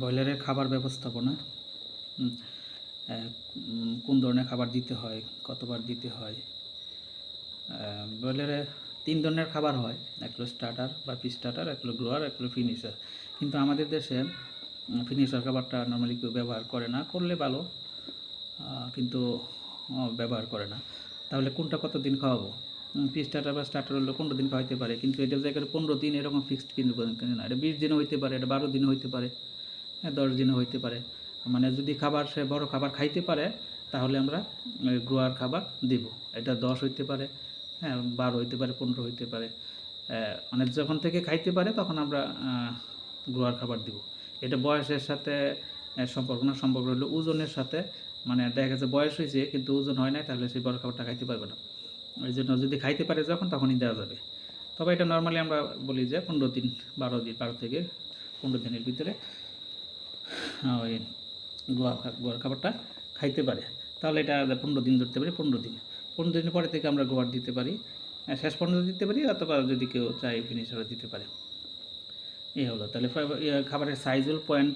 ব্রয়লারের খাবার ব্যবস্থাপনা কোন ধরনের খাবার দিতে হয়, কতবার দিতে হয় ব্রয়লারে তিন ধরনের খাবার হয়, এক হলো স্টার্টার বা পি স্টার্টার এক হলো গ্রোয়ার এক হলো ফিনিশার কিন্তু আমাদের দেশে ফিনিশার খাবারটা নর্মালি কেউ ব্যবহার করে না, করলে ভালো কিন্তু ব্যবহার করে না, তাহলে কোনটা কতদিন খাওয়াবো? পি স্টার্টার বা স্টার্টার হলে পনেরো দিন খাওয়াইতে পারে, কিন্তু এটা জায়গায় পনেরো দিন এরকম ফিক্সড কিন্তু না, এটা বিশ দিনও হইতে পারে, এটা বারো দিনও হইতে পারে হ্যাঁ দশ দিনও হইতে পারে। মানে যদি খাবার, সে বড় খাবার খাইতে পারে, তাহলে আমরা গ্রোয়ার খাবার দিব। এটা দশ হইতে পারে হ্যাঁ বারো হইতে পারে, পনেরো হইতে পারে। মানে যখন থেকে খাইতে পারে, তখন আমরা গ্রোয়ার খাবার দিব। এটা বয়সের সাথে সম্পর্ক না, সম্পর্ক হলো ওজনের সাথে। মানে দেখা গেছে বয়স হয়েছে কিন্তু ওজন হয় নাই, তাহলে সেই বড় খাবারটা খাইতে পারবে না। এই জন্য যদি খাইতে পারে যখন, তখনই দেওয়া যাবে। তবে এটা নর্মালি আমরা বলি যে পনেরো দিন, বারো দিন, বারো থেকে পনেরো দিনের ভিতরে ওই গোয়া গোয়ার খাবারটা খাইতে পারে। তাহলে এটা পনেরো দিন ধরতে পারি পনেরো দিন। পনেরো দিনের পরে থেকে আমরা গোয়ার দিতে পারি। শেষ পর্যন্ত দিতে পারি অথবা যদি কেউ চাই ফিনিশ ফিনিশারও দিতে পারে। এই হলো। তাহলে ইয়ে, খাবারের সাইজ হলো পয়েন্ট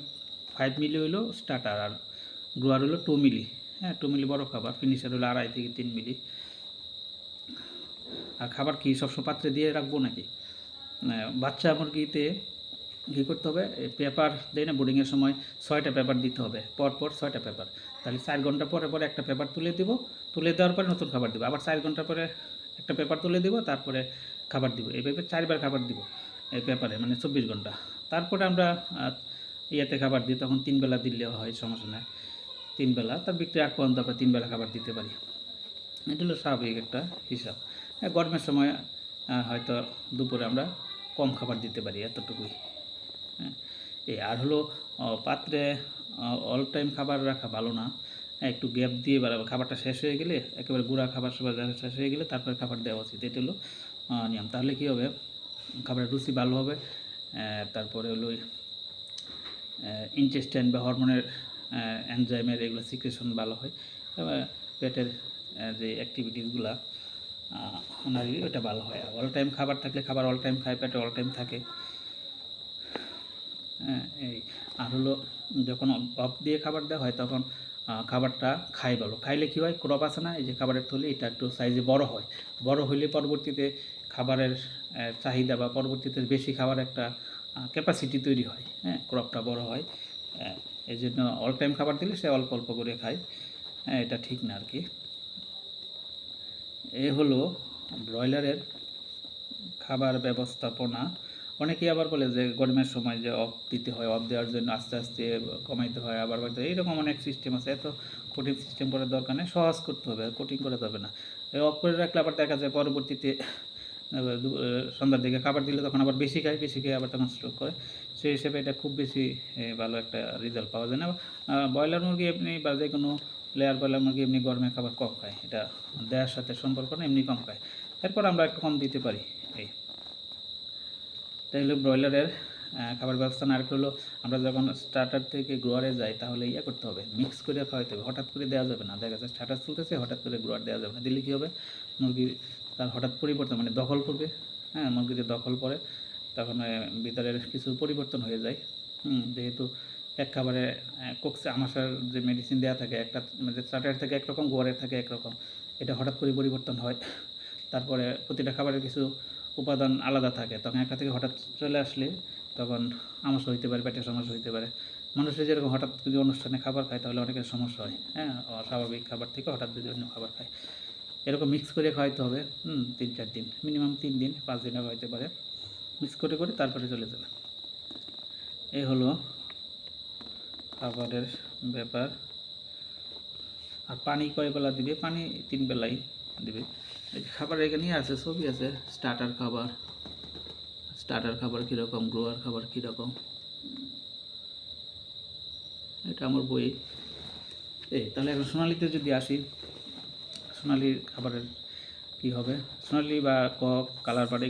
ফাইভ মিলি হলো স্টার্টার আর গ্রোয়ার হলো টু মিলি। হ্যাঁ টু মিলি বড় খাবার। ফিনিশার হলো আড়াই থেকে তিন মিলি। আর খাবার কি সবসময় পাত্রে দিয়ে রাখব নাকি? বাচ্চা মুরগিতে কী করতে হবে? পেপার দেয় না বোর্ডিংয়ের সময় ছয়টা পেপার দিতে হবে। পর পর ছয়টা পেপার তাহলে চার ঘণ্টা পরে পরে একটা পেপার তুলে দিব। তুলে দেওয়ার পরে নতুন খাবার দিব। আবার চার ঘণ্টা পরে একটা পেপার তুলে দিব, তারপরে খাবার দিব। এইভাবে চারবার খাবার দিব এই পেপারে মানে চব্বিশ ঘণ্টা। তারপরে আমরা ইয়েতে খাবার দিই, তখন তিন বেলা দিলে হয়, সমস্যা নাই। তিন বেলা তার বিক্রি আগ পর্যন্ত আমরা তিন বেলা খাবার দিতে পারি। এটা হলো স্বাভাবিক একটা হিসাব। গরমের সময় হয়তো দুপুরে আমরা কম খাবার দিতে পারি, এতটুকুই। এই আর হলো পাত্রে অল টাইম খাবার রাখা ভালো না। হ্যাঁ, একটু গ্যাপ দিয়ে বাড়াবো। খাবারটা শেষ হয়ে গেলে একেবারে গুঁড়া খাবার সবার শেষ হয়ে গেলে তারপরে খাবার দেওয়া উচিত। এটা হলো নিয়ম। তাহলে কী হবে? খাবারের রুচি ভালো হবে। তারপরে হলো ইনটেস্টাইন বা হরমোনের এনজাইমের এগুলো সিক্রেশন ভালো হয়। পেটের যে অ্যাক্টিভিটিসগুলা ওনার ওটা ভালো হয়। অল টাইম খাবার থাকলে খাবার অল টাইম খায় পেটে অল টাইম থাকে। হ্যাঁ এই আর হলো যখন অফ দিয়ে খাবার দেওয়া হয় তখন খাবারটা খাই ভালো। খাইলে কী হয়? ক্রপ আছে না? এই যে খাবারের থলি, এটা একটু সাইজে বড় হয়। বড় হইলে পরবর্তীতে খাবারের চাহিদা বা পরবর্তীতে বেশি খাবার একটা ক্যাপাসিটি তৈরি হয়। হ্যাঁ ক্রপটা বড় হয়। এই জন্য অল টাইম খাবার দিলে সে অল্প অল্প করে খায়। হ্যাঁ এটা ঠিক না আর কি। এ হলো ব্রয়লারের খাবার ব্যবস্থাপনা। অনেকেই আবার বলে যে গরমের সময় যে অফ দিতে হয় অফ দেওয়ার জন্য আস্তে আস্তে কমাইতে হয়, আবার হয়তো এইরকম অনেক সিস্টেম আছে। এত কঠিন সিস্টেম করার দরকার নেই, সহজ করতে হবে, কঠিন করে হবে না। অফ করে রাখলে আবার দেখা যায় পরবর্তীতে সন্ধ্যার দিকে খাবার দিলে তখন আবার বেশি খায়, বেশি খেয়ে আবার তখন স্ট্রোক করে। সেই হিসেবে এটা খুব বেশি ভালো একটা রেজাল্ট পাওয়া যায় না। ব্রয়লার মুরগি এমনি বা যে কোনো লেয়ার ব্রয়লার মুরগি এমনি গরমে খাবার কম খায়। এটা দেওয়ার সাথে সম্পর্ক না, এমনি কম খায়। এরপর আমরা একটু কম দিতে পারি। তাই হলো ব্রয়লারের খাবার ব্যবস্থা। আর হলো আমরা যখন স্টার্টার থেকে গ্রোয়ারে যাই তাহলে ইয়ে করতে হবে মিক্স করে খাওয়াইতে হবে। হঠাৎ করে দেওয়া যাবে না। দেখা যাচ্ছে স্টার্টার চলতেছে হঠাৎ করে গ্রোয়ার দেওয়া যাবে না। দিলে কী হবে? মুরগি তার হঠাৎ পরিবর্তন মানে দখল করবে। হ্যাঁ মুরগিতে দখল পড়ে তখন ভিতরের কিছু পরিবর্তন হয়ে যায়। হুম, যেহেতু এক খাবারে কোকসে আমাশার যে মেডিসিন দেওয়া থাকে একটা মানে স্টার্টার থেকে একরকম গোয়ারের থাকে একরকম এটা হঠাৎ করে পরিবর্তন হয়। তারপরে প্রতিটা খাবারের কিছু উপাদান আলাদা থাকে। তখন একটা থেকে হঠাৎ চলে আসলে তখন আমস্য হইতে পারে, পেটের সমস্যা হইতে পারে। মানুষের যেরকম হঠাৎ যদি অনুষ্ঠানে খাবার খায়, তাহলে অনেকের সমস্যা হয় হ্যাঁ? অস্বাভাবিক খাবার থেকে হঠাৎ যদি অন্য খাবার খায়। এরকম মিক্স করে খাওয়াইতে হবে, হুম, তিন, চার দিন। মিনিমাম তিন দিন, পাঁচ দিনে খাওয়াইতে পারে। মিক্স করে করে তারপরে চলে যাবে। এই হলো খাবারের ব্যাপার। আর পানি কয় বেলা দিবে? পানি তিন বেলাই দিবে। খাবার এখানে আছে সবই আছে স্টার্টার খাবার। স্টার্টার খাবার কীরকম গ্রোয়ার খাবার কীরকম? এটা আমার বই। এই তাহলে এখন সোনালিতে যদি আসি, সোনালির খাবারের কি হবে? সোনালি বা কক, কালার পাট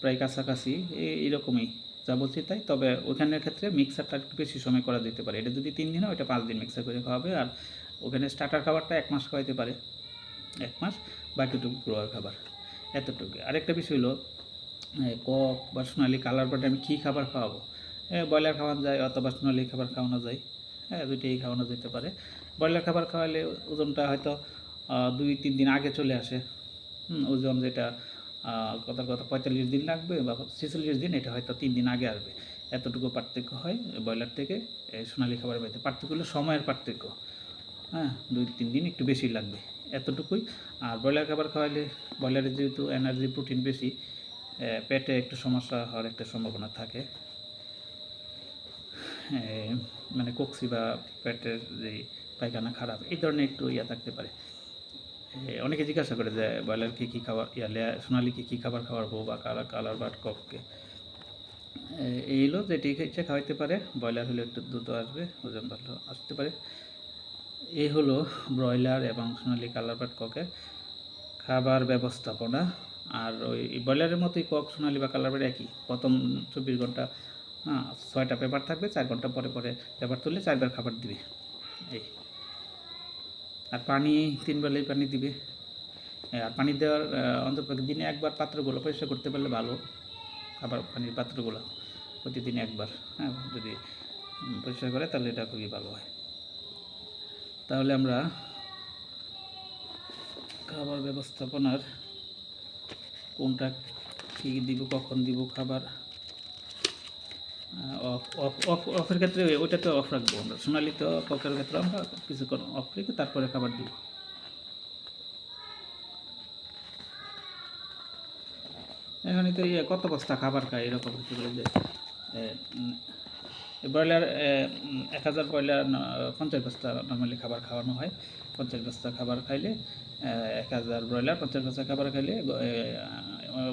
প্রায় কাছাকাছি এই এরকমই। যা বলছি তাই, তবে ওখানের ক্ষেত্রে মিক্সারটা একটু বেশি সময় করা যেতে পারে। এটা যদি তিন দিন হয় ওটা পাঁচ দিন মিক্সার করে খাওয়াবে। আর ওখানে স্টার্টার খাবারটা এক মাস খাওয়াইতে পারে। এক মাস, বাকিটুকু গ্রোয়ার খাবার। এতটুকু। আরেকটা বিষয় হলো কক বা সোনালি কালার বাটে আমি কী খাবার খাওয়াবো? হ্যাঁ ব্রয়লার খাওয়ানো যায় অথবা সোনালি খাবার খাওয়ানো যায়। হ্যাঁ দুইটাই খাওয়ানো যেতে পারে। ব্রয়লার খাবার খাওয়ালে ওজনটা হয়তো দুই, তিন দিন আগে চলে আসে। ওজন যেটা কথা কথা পঁয়তাল্লিশ দিন লাগবে বা ছেচল্লিশ দিন, এটা হয়তো তিন দিন আগে আসবে। এতটুকু পার্থক্য হয় ব্রয়লার থেকে সোনালি খাবার মধ্যে। পার্থক্য হলো সময়ের পার্থক্য। হ্যাঁ দুই তিন দিন একটু বেশি লাগবে এতটুকুই। আর ব্রয়লার খাবার খাওয়ালে ব্রয়লারের যেহেতু এনার্জি প্রোটিন বেশি পেটে একটু সমস্যা হওয়ার একটা সম্ভাবনা থাকে। মানে কক্সি বা পেটের যে পায়খানা খারাপ এই ধরনের একটু ইয়া থাকতে পারে। অনেকে জিজ্ঞাসা করে যে ব্রয়লারকে কী কী খাবার ইয়া সোনালিকে কী খাবার খাওয়াবো বা কালার কালার বাট কককে? এ, এই হলো যেটি ইচ্ছা খাওয়াইতে পারে ব্রয়লার হলে একটু দ্রুত আসবে ওজন ভালো আসতে পারে। এই হলো ব্রয়লার এবং সোনালি কালার বাট ককের খাবার ব্যবস্থাপনা। আর ওই ব্রয়লারের মতোই কক সোনালি বা কালার বাট একই। প্রথম চব্বিশ ঘণ্টা হ্যাঁ ছয়টা পেপার থাকবে চার ঘণ্টা পরে পরে পেপার তুললে চারবার খাবার দিবে। এই। আর পানি তিন বেলায় পানি দিবে। আর পানি দেওয়ার আহ, দিনে একবার পাত্রগুলো পরিষ্কার করতে পারলে ভালো। খাবার পানির পাত্রগুলো প্রতিদিন একবার হ্যাঁ যদি পরিষ্কার করে তাহলে এটা খুবই ভালো হয়। তাহলে আমরা খাবার ব্যবস্থাপনার কোনটা কী দিব, কখন দিব খাবার? অফ অফ অফ অফের ক্ষেত্রে ওইটাতে অফ রাখব আমরা। সোনালি তো ককের ক্ষেত্রে আমরা কিছুক্ষণ অফ রেখে তারপরে খাবার দিব। এখানে তো ইয়ে কত বস্তা খাবার খায় এরকম হতে পারে যে ব্রয়লার এক হাজার ব্রয়লার পঞ্চাশ বস্তা নর্মালি খাবার খাওয়ানো হয়। পঞ্চাশ বস্তা খাবার খাইলে এক হাজার ব্রয়লার, পঞ্চাশ বস্তা খাবার খাইলে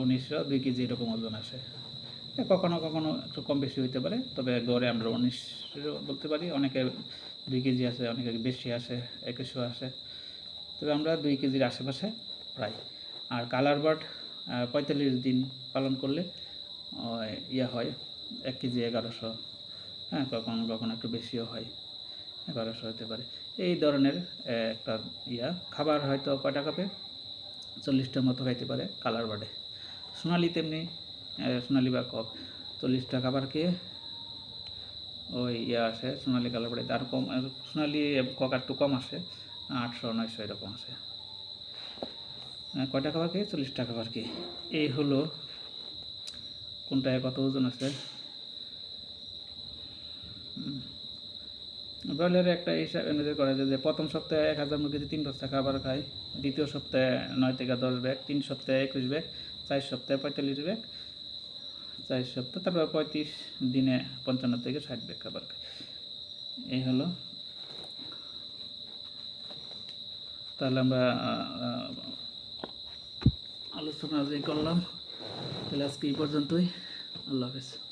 উনিশশো দুই কেজি এরকম ওজন আসে। কখনো কখনো একটু কম বেশি হইতে পারে, তবে গড়ে আমরা উনিশ বলতে পারি, অনেকে দুই কেজি আসে, অনেকে বেশি আসে, একুশশো আসে। তবে আমরা দুই কেজির আশেপাশে প্রায়। আর কালার বার্ড পঁয়তাল্লিশ দিন পালন করলে ইয়া হয়, এক কেজি এগারোশো। হ্যাঁ কখনো কখনো একটু বেশিও হয় এগারোশো হতে পারে। এই ধরনের একটা ইয়া, খাবার হয়তো কয়টা খাবে চল্লিশটার মতো খাইতে পারে, কালার বার্ডে সোনালি তেমনি সোনালি বা কক, চল্লিশটা খাবার খেয়ে ওই ইয়ে আসে, সোনালি কালার বাড়িতে আর কম, সোনালি কক একটু কম আসে, আটশো, নয়শো এরকম আসে। কয়টা খাবার খেয়ে? চল্লিশ টাকা খেয়ে। এই হলো, কোনটায় কত ওজন আছে? ব্রয়লারের একটা হিসাব অনুযায়ী করা যায় যে প্রথম সপ্তাহে এক হাজার মুরগিতে তিন বস্তা খাবার খায়, দ্বিতীয় সপ্তাহে নয় থেকে দশ ব্যাগ, তিন সপ্তাহে একুশ ব্যাগ, চার সপ্তাহে পঁয়তাল্লিশ ব্যাগ, চার সপ্তাহ তারপর পঁয়ত্রিশ দিনে পঞ্চান্ন থেকে ষাট ব্যাগ খাবার খায়। এই হলো। তাহলে আমরা আলোচনা যে করলাম, তাহলে আজকে এই পর্যন্তই। আল্লাহ হাফেজ।